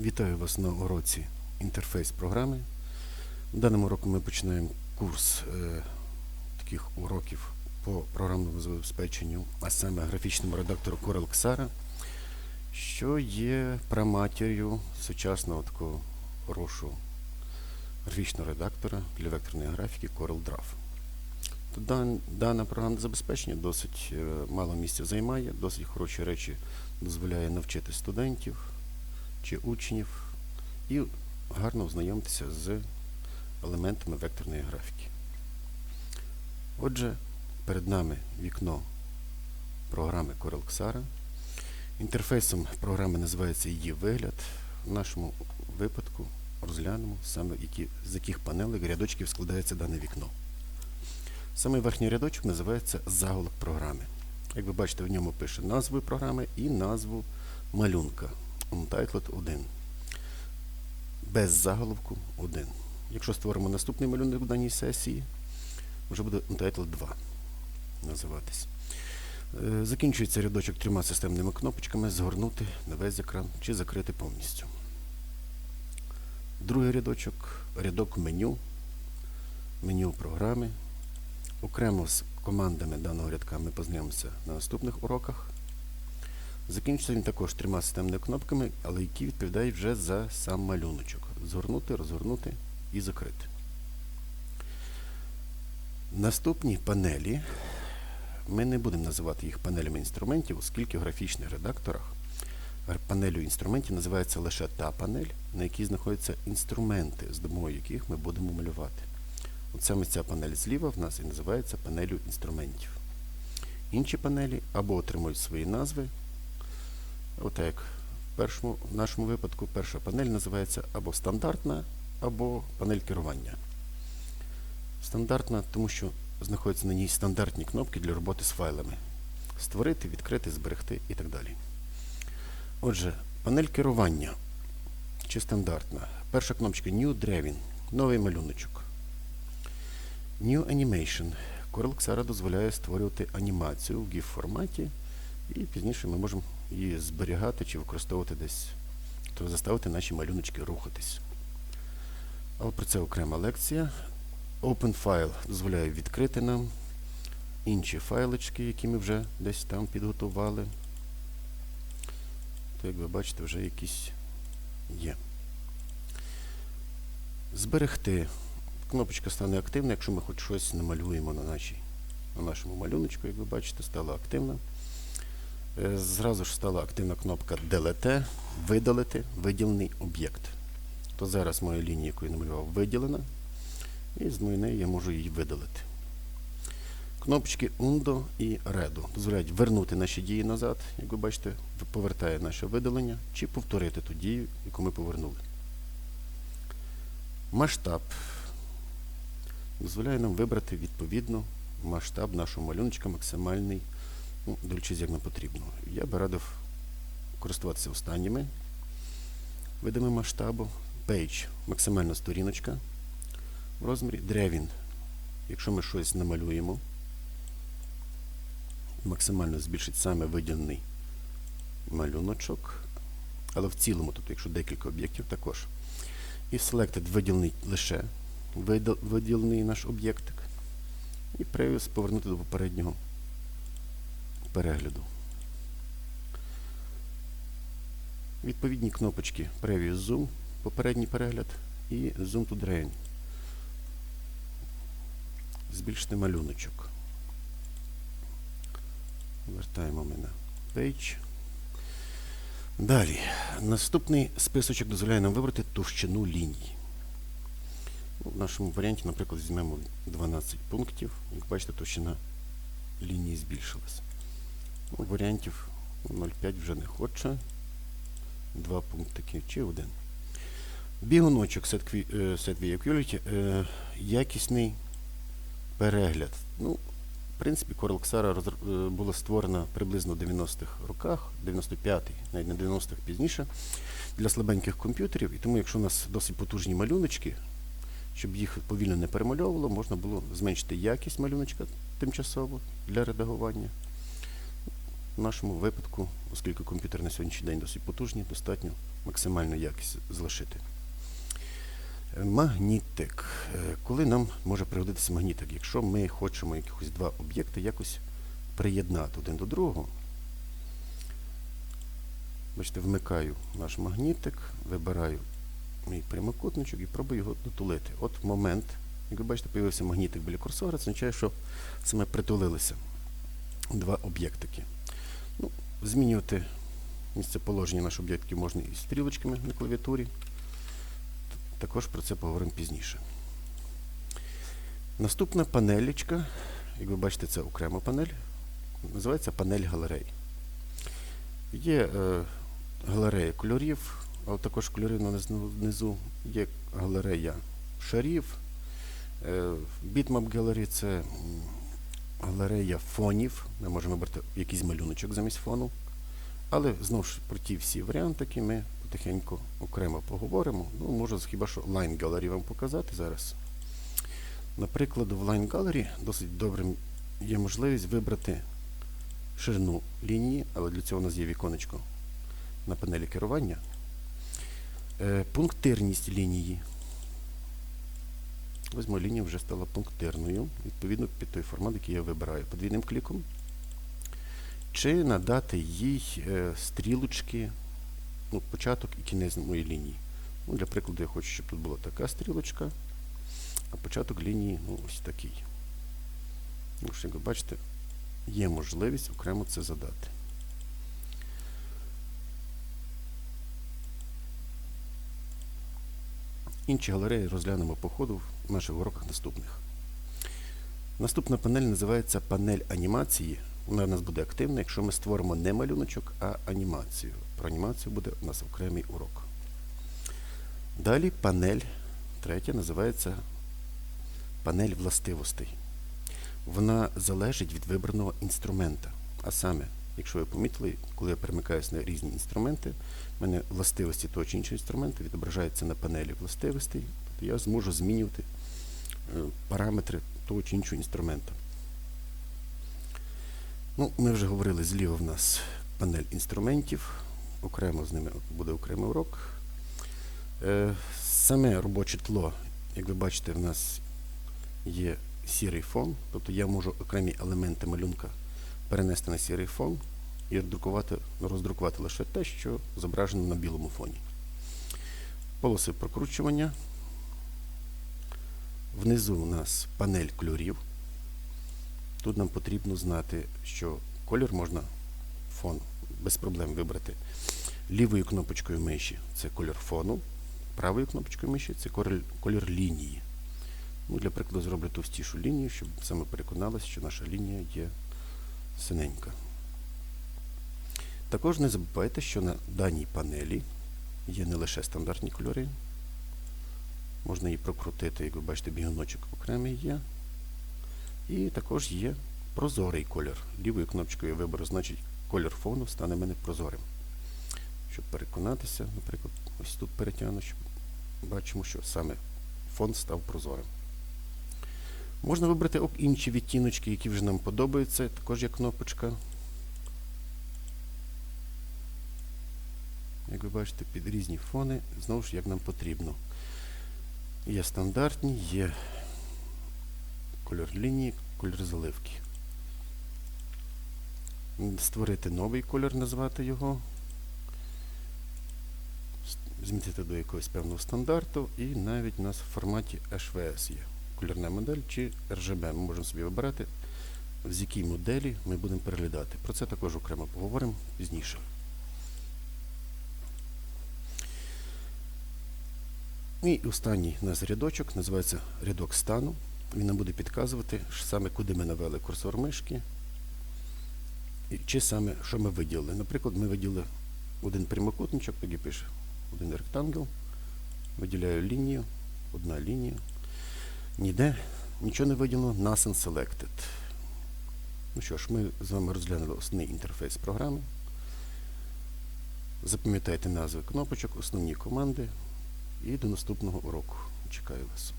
Вітаю вас на уроці інтерфейс програми. В даному року ми починаємо курс е, таких уроків по програмному забезпеченню, а саме графічному редактору Corel Xara, що є праматір'ю сучасного такого хорошого графічного редактора для векторної графіки Corel Draw. То дан- Дане програмне забезпечення досить е, мало місця займає, досить хороші речі дозволяє навчити студентів чи учнів і гарно ознайомитися з елементами векторної графіки. Отже, перед нами вікно програми Corel Xara. Інтерфейсом програми називається її вигляд. В нашому випадку розглянемо саме які, з яких панелей рядочків складається дане вікно. Саме верхній рядочок називається заголовок програми. Як ви бачите, в ньому пише назву програми і назву малюнка. Untitled 1. Без заголовку 1. Якщо створимо наступний малюнок в даній сесії, вже буде Untitled 2 називатись. Е, Закінчується рядочок трьома системними кнопочками згорнути на весь екран чи закрити повністю. Другий рядочок рядок меню, меню програми. Окремо з командами даного рядка ми познайомимося на наступних уроках. Закінчиться він також трьома системними кнопками, але які відповідають вже за сам малюночок. Згорнути, розгорнути і закрити. Наступні панелі ми не будемо називати їх панелями інструментів, оскільки в графічних редакторах панелю інструментів називається лише та панель, на якій знаходяться інструменти, з допомогою яких ми будемо малювати. От саме ця панель зліва в нас і називається панелю інструментів. Інші панелі або отримують свої назви, От як в першому, в нашому випадку перша панель називається або стандартна, або панель керування. Стандартна, тому що знаходяться на ній стандартні кнопки для роботи з файлами. Створити, відкрити, зберегти і так далі. Отже, панель керування чи стандартна. Перша кнопочка New Drawing, новий малюночок. New Animation. Corel Xara дозволяє створювати анімацію в GIF форматі, і пізніше ми можемо її зберігати чи використовувати десь, тобто заставити наші малюночки рухатись. Але про це окрема лекція. Open File дозволяє відкрити нам інші файлички, які ми вже десь там підготували. То, як ви бачите, вже якісь є. Зберегти. Кнопочка стане активна, якщо ми хоч щось намалюємо на, нашій, на нашому малюночку, як ви бачите, стала активна. Зразу ж стала активна кнопка Delete, видалити виділений об'єкт. То зараз моя лінія, яку я намалював, виділена, і з неї я можу її видалити. Кнопочки Undo і Redo дозволяють вернути наші дії назад, як ви бачите, повертає наше видалення, чи повторити ту дію, яку ми повернули. Масштаб дозволяє нам вибрати відповідно масштаб нашого малюночка максимальний дольчись як нам потрібно. Я би радив користуватися останніми видами масштабу. Page – максимальна сторіночка в розмірі. Drawing – якщо ми щось намалюємо, максимально збільшить саме виділений малюночок. Але в цілому, тобто, якщо декілька об'єктів, також. І Selected виділений лише виділений наш об'єктик. І Previous повернути до попереднього перегляду. Відповідні кнопочки Previous Zoom, попередній перегляд, і Zoom to Drain. Збільшити малюночок. Вертаємо ми на Page. Далі. Наступний списочок дозволяє нам вибрати товщину ліній. Ну, В нашому варіанті, наприклад, візьмемо 12 пунктів. Як бачите, товщина лінії збільшилась. Ну, варіантів 0,5 вже не хоче. Два пунктики чи один. Бігуночок Qui- е, е, Якісний перегляд. Ну, в принципі, Corel Xara е, була створена приблизно в 90-х роках, 95-й, навіть на 90-х пізніше, для слабеньких комп'ютерів. І тому, якщо у нас досить потужні малюночки, щоб їх повільно не перемальовувало, можна було зменшити якість малюночка тимчасово для редагування. В нашому випадку, оскільки комп'ютер на сьогоднішній день досить потужний, достатньо максимальну якість залишити. Е, Магнітик. Е, Коли нам може пригодитися магнітик? Якщо ми хочемо якихось два об'єкти якось приєднати один до другого, бачите, вмикаю наш магнітик, вибираю мій прямокутничок і пробую його дотулити. От момент, як ви бачите, з'явився магнітик біля курсора, це означає, що саме притулилися два об'єктики. Змінювати місце положення наших об'єктів можна і стрілочками на клавіатурі. Також про це поговоримо пізніше. Наступна панелічка, як ви бачите, це окрема панель, називається панель галерей. Є е, галерея кольорів, а також кольорів внизу є галерея шарів. Е, Bitmap Gallery це галерея фонів. Ми можемо вибрати якийсь малюночок замість фону. Але знову ж про ті всі варіантики ми потихеньку окремо поговоримо. Ну, можу хіба що Line Gallery вам показати зараз. Наприклад, в Line Gallery досить добрим є можливість вибрати ширину лінії, але для цього у нас є віконечко на панелі керування. Е, пунктирність лінії. Ось моя лінія вже стала пунктирною, відповідно під той формат, який я вибираю подвійним кліком. Чи надати їй е, стрілочки, ну, початок і кінець моєї лінії. Ну, для прикладу, я хочу, щоб тут була така стрілочка, а початок лінії ну, ось такий. Ну, що, як ви бачите, є можливість окремо це задати. Інші галереї розглянемо по ходу в наших уроках наступних. Наступна панель називається панель анімації. Вона у нас буде активна, якщо ми створимо не малюночок, а анімацію. Про анімацію буде у нас окремий урок. Далі панель третя називається панель властивостей. Вона залежить від вибраного інструмента. А саме, якщо ви помітили, коли я перемикаюся на різні інструменти, в мене властивості того чи іншого інструменту відображаються на панелі властивостей, тобто я зможу змінювати е, параметри того чи іншого інструменту. Ну, ми вже говорили, зліва в нас панель інструментів, окремо з ними буде окремий урок. Е, Саме робоче тло, як ви бачите, в нас є сірий фон, тобто я можу окремі елементи малюнка перенести на сірий фон і роздрукувати, роздрукувати лише те, що зображено на білому фоні. Полоси прокручування. Внизу у нас панель кольорів. Тут нам потрібно знати, що колір можна фон без проблем вибрати лівою кнопочкою миші це колір фону, правою кнопочкою миші це колір, колір лінії. Ну, для прикладу зроблю товстішу лінію, щоб саме переконалися, що наша лінія є синенька. Також не забувайте, що на даній панелі є не лише стандартні кольори. Можна її прокрутити, як ви бачите, бігуночок окремий є. І також є прозорий колір. Лівою кнопочкою я виберу, значить колір фону стане мене прозорим. Щоб переконатися, наприклад, ось тут перетягну, щоб бачимо, що саме фон став прозорим. Можна вибрати інші відтіночки, які вже нам подобаються. Також є кнопочка. Як ви бачите, під різні фони, знову ж як нам потрібно. Є стандартні, є кольор лінії, кольор заливки. Створити новий кольор, назвати його. Змінити до якогось певного стандарту, і навіть у нас в форматі HVS є кольорна модель чи RGB. Ми можемо собі вибирати, з якій моделі ми будемо переглядати. Про це також окремо поговоримо пізніше. І останній у нас рядочок називається рядок стану. Він нам буде підказувати, саме куди ми навели курсор мишки, чи саме що ми виділили. Наприклад, ми виділили один прямокутничок, так і пише один ректангл, виділяю лінію, одна лінія. Ніде нічого не виділено, nothing selected. Ну що ж, ми з вами розглянули основний інтерфейс програми. Запам'ятайте назви кнопочок, основні команди. І до наступного уроку. Чекаю вас.